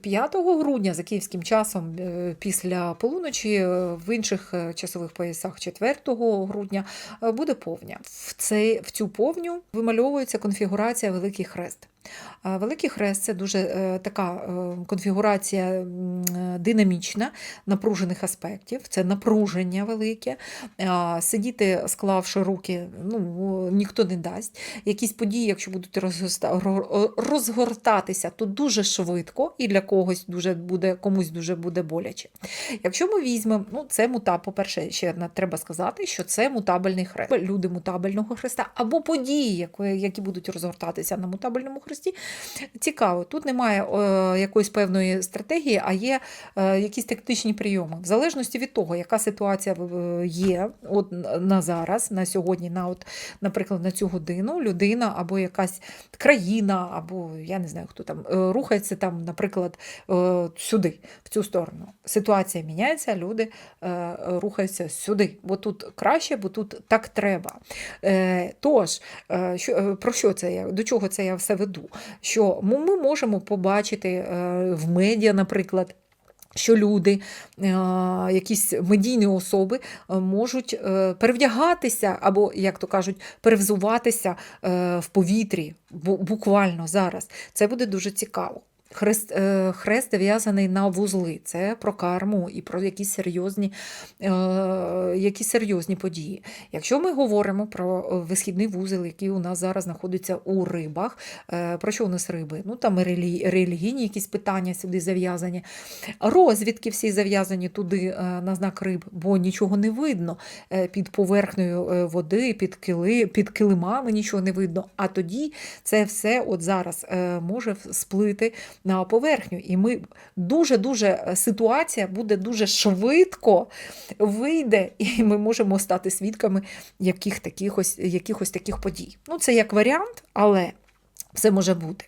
5 грудня за київським часом е, після полуночі, е, в інших е, часових поясах 4 грудня буде повня. В, цей, в цю повню вимальовується конфігурація Великий Хрест. Великий Хрест це дуже е, така е, конфігурація е, динамічна, напружених аспектів, це напруження велике. Сидіти, склавши руки, ну, ніхто не дасть. Якісь події, якщо будуть розгортатися, то дуже швидко і для когось дуже буде, комусь дуже буде боляче. Якщо ми візьмемо, ну це мута, по-перше, ще треба сказати, що це мутабельний хрест. Люди мутабельного хреста або події, які будуть розгортатися на мутабельному хресті. Цікаво, тут немає е, якоїсь певної стратегії, а є е, якісь тактичні прийоми. В залежності від того, яка ситуація е, є от на зараз, на сьогодні, на от, наприклад, на цю годину людина або якась країна, або я не знаю, хто там рухається там, наприклад, сюди, в цю сторону. Ситуація міняється, люди рухаються сюди, бо тут краще, бо тут так треба. Тож, про що це я? До чого це я все веду? Що ми можемо побачити е, в медіа, наприклад. Що люди, е, якісь медійні особи е, можуть перевдягатися або, як то кажуть, перевзуватися в повітрі, буквально зараз. Це буде дуже цікаво. Хрест, е, хрест в'язаний на вузли. Це про карму і про якісь серйозні, е, якісь серйозні події. Якщо ми говоримо про висхідний вузол, який у нас зараз знаходиться у рибах, е, про що у нас риби? Ну там релігійні якісь питання сюди зав'язані. Розвідки всі зав'язані туди на знак риб, бо нічого не видно під поверхнею води, під, кили, під килимами нічого не видно. А тоді це все от зараз може сплити на поверхню. І ми дуже-дуже е, ситуація буде дуже швидко вийде, і ми можемо стати свідками яких таких ось, якихось таких подій. Ну, це як варіант, але все може бути.